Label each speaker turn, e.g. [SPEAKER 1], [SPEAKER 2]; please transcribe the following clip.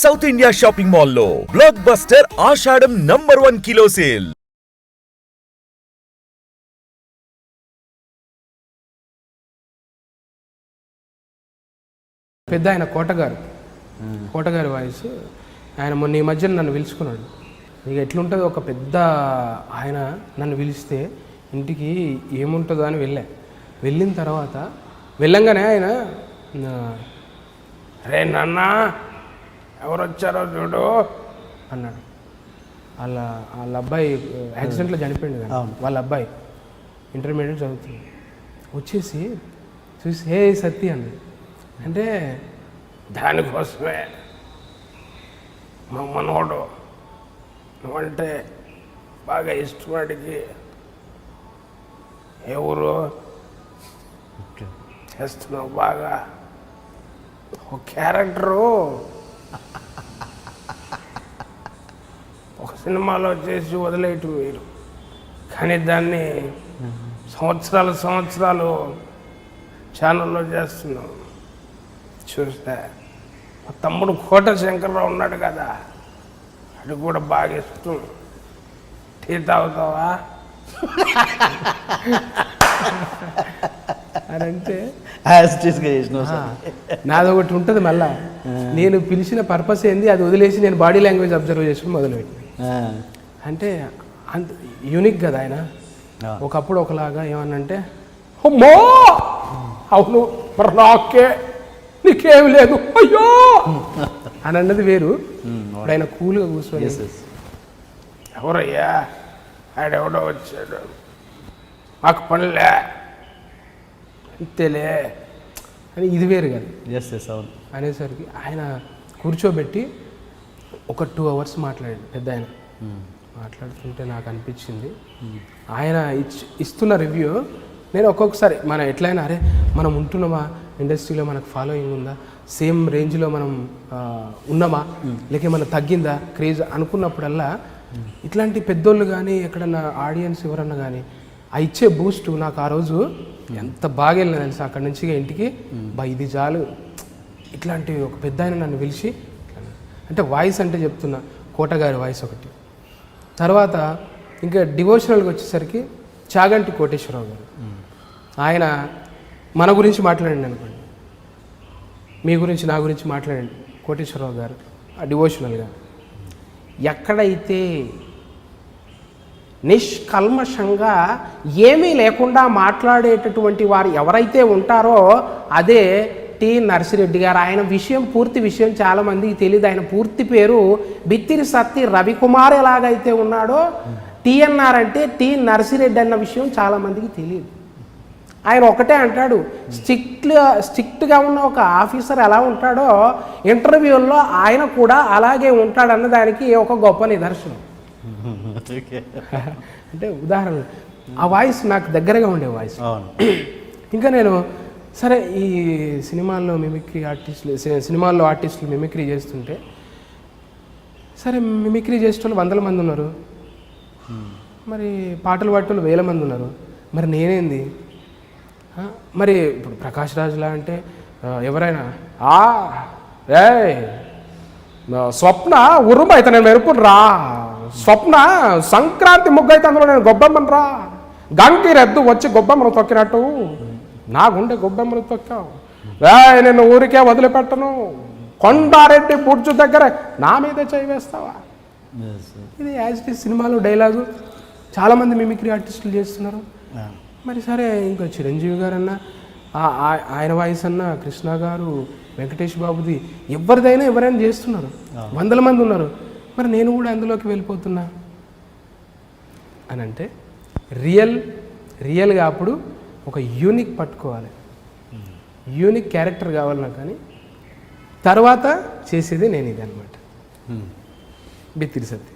[SPEAKER 1] South India shopping మాల్లో blockbuster Ashadham number one kilo sale
[SPEAKER 2] పెద్ద ఆయన కోటగారు. కోటగారి వాయిస్. ఆయన మొన్న ఈ మధ్యన నన్ను పిలుచుకున్నాడు. ఇక ఎట్లుంటుంది ఒక పెద్ద ఆయన నన్ను పిలిస్తే ఇంటికి ఏముంటుందో అని వెళ్ళా. వెళ్ళిన తర్వాత వెళ్ళంగానే ఆయన రే నాన్న ఎవరు వచ్చారో చూడు అన్నాడు. వాళ్ళ వాళ్ళ అబ్బాయి యాక్సిడెంట్లో చనిపోయింది కదా. వాళ్ళ అబ్బాయి ఇంటర్మీడియట్ చదువుతుంది వచ్చేసి చూసి హే సత్తి అన్నాడు. అంటే దానికోసమే మా మనోడు నువ్వంటే బాగా ఇష్టం వాడికి ఎవరు చేస్తున్నావు బాగా. ఒక క్యారెక్టరు సినిమాలో చేసి వదిలేయటం మీరు కానీ దాన్ని సంవత్సరాలు సంవత్సరాలు ఛానల్లో చేస్తున్నాం. చూస్తే మా తమ్ముడు కోట శంకర్రావు ఉన్నాడు కదా అది కూడా బాగా ఇష్టం. టీ తాగుతావా? అని అంటే నాది ఒకటి ఉంటుంది మళ్ళా. నేను పిలిచిన పర్పస్ ఏంది? అది వదిలేసి నేను బాడీ లాంగ్వేజ్ అబ్జర్వ్ చేసుకుని మొదలుపెట్టిన.
[SPEAKER 3] ఆ,
[SPEAKER 2] అంటే అంత యూనిక్ కదా ఆయన. ఒకప్పుడు ఒకలాగా ఏమన్నంటే అమ్మో! అవును మరి నాకే నీకేం లేదు అయ్యో! అని అన్నది వేరు. ఇప్పుడు ఆయన కూల్గా కూర్చొని. ఎవరయ్యా? ఆడెవడో వచ్చాడు. మాకు పనిలే. అంతేలే. అని ఇది వేరు కదా.
[SPEAKER 3] ఎస్ ఎస్ అవును.
[SPEAKER 2] అనేసరికి ఆయన కూర్చోబెట్టి ఒక టూ అవర్స్ మాట్లాడాడు పెద్ద ఆయన. మాట్లాడుతుంటే నాకు అనిపించింది. ఆయన ఇచ్- ఇస్తున్న రివ్యూ నేను ఒక్కొక్కసారి మనం ఎట్లయినా అరే మనం ఉంటున్నామా? ఇండస్ట్రీలో మనకు ఫాలోయింగ్ ఉందా? సేమ్ రేంజ్లో మనం ఉన్నామా? లేక ఏమైనా తగ్గిందా? క్రేజ్ అనుకున్నప్పుడల్లా ఇట్లాంటి పెద్దోళ్ళు కానీ ఎక్కడన్నా ఆడియన్స్ ఎవరన్నా కానీ ఆ ఇచ్చే బూస్ట్ నాకు ఆ రోజు ఎంత బాగా వెళ్ళిన తెలుసా? అక్కడి నుంచి ఇంటికి బా ఇది చాలు. ఇట్లాంటి ఒక పెద్ద ఆయన నన్ను పిలిచి అంటే వాయిస్ అంటే చెప్తున్నా కోటగారి వాయిస్ ఒకటి. తర్వాత ఇంకా డివోషనల్కి వచ్చేసరికి చాగంటి కోటేశ్వరరావు గారు. ఆయన మన గురించి మాట్లాడండి అనుకోండి. మీ గురించి నా గురించి మాట్లాడండి. కోటేశ్వరరావు గారు ఆ డివోషనల్గా. ఎక్కడైతే నిష్కల్మషంగా ఏమీ లేకుండా మాట్లాడేటటువంటి వారు ఎవరైతే ఉంటారో అదే టి నర్సిరెడ్డి గారు. ఆయన విషయం పూర్తి విషయం చాలా మందికి తెలియదు ఆయన పూర్తి పేరు బిత్తిరి సత్తి రవికుమార్ ఎలాగైతే ఉన్నాడో టిఎన్ఆర్ అంటే టి నర్సిరెడ్డి అన్న విషయం చాలా మందికి తెలియదు ఆయన ఒకటే అంటాడు స్ట్రిక్ట్ స్ట్రిక్ట్గా ఉన్న ఒక ఆఫీసర్ ఎలా ఉంటాడో ఇంటర్వ్యూల్లో ఆయన కూడా అలాగే ఉంటాడన్న దానికి ఒక గొప్ప నిదర్శనం. అంటే ఉదాహరణ ఆ వాయిస్ నాకు దగ్గరగా ఉండే వాయిస్. ఇంకా నేను సరే ఈ సినిమాల్లో మిమిక్రీ ఆర్టిస్టులు సినిమాల్లో ఆర్టిస్టులు మిమిక్రీ చేస్తుంటే సరే మిమిక్రీ చేసేటోళ్ళు వందల మంది ఉన్నారు. మరి పాటలు పాటలు వేల మంది ఉన్నారు. మరి నేనేంది? మరి ఇప్పుడు ప్రకాష్ రాజులా అంటే ఎవరైనా ఆ ఏ స్వప్న ఉరుము అయితే నేను మెరుపును రా స్వప్న సంక్రాంతి ముగ్గు అయితే అందులో నేను గొబ్బమ్మను రా గంకి రెద్దు వచ్చి గొబ్బమ్మను తొక్కినట్టు. నా గుండె గొబ్బెమ్మను తొక్కావు నేను ఊరికే వదిలిపెట్టను. కొండారెడ్డి బుర్జు దగ్గర నా మీదే చేయి వేస్తావా. ఇది యాజ్ ఇట్ సినిమాలో డైలాగు. చాలామంది మిమిక్రీ ఆర్టిస్టులు చేస్తున్నారు. మరి సరే ఇంకా చిరంజీవి గారు అన్న ఆయన వాయిస్ అన్న కృష్ణ గారు వెంకటేష్ బాబుది ఎవరిదైనా ఎవరైనా చేస్తున్నారు. వందల మంది ఉన్నారు. మరి నేను కూడా అందులోకి వెళ్ళిపోతున్నా. అని అంటే రియల్ రియల్గా అప్పుడు ఒక యూనిక్ పట్టుకోవాలి. యూనిక్ క్యారెక్టర్ కావాలి నాకు కానీ. తర్వాత చేసేది నేను ఇది అనమాట
[SPEAKER 3] hmm.
[SPEAKER 2] బిత్తిరి సత్తి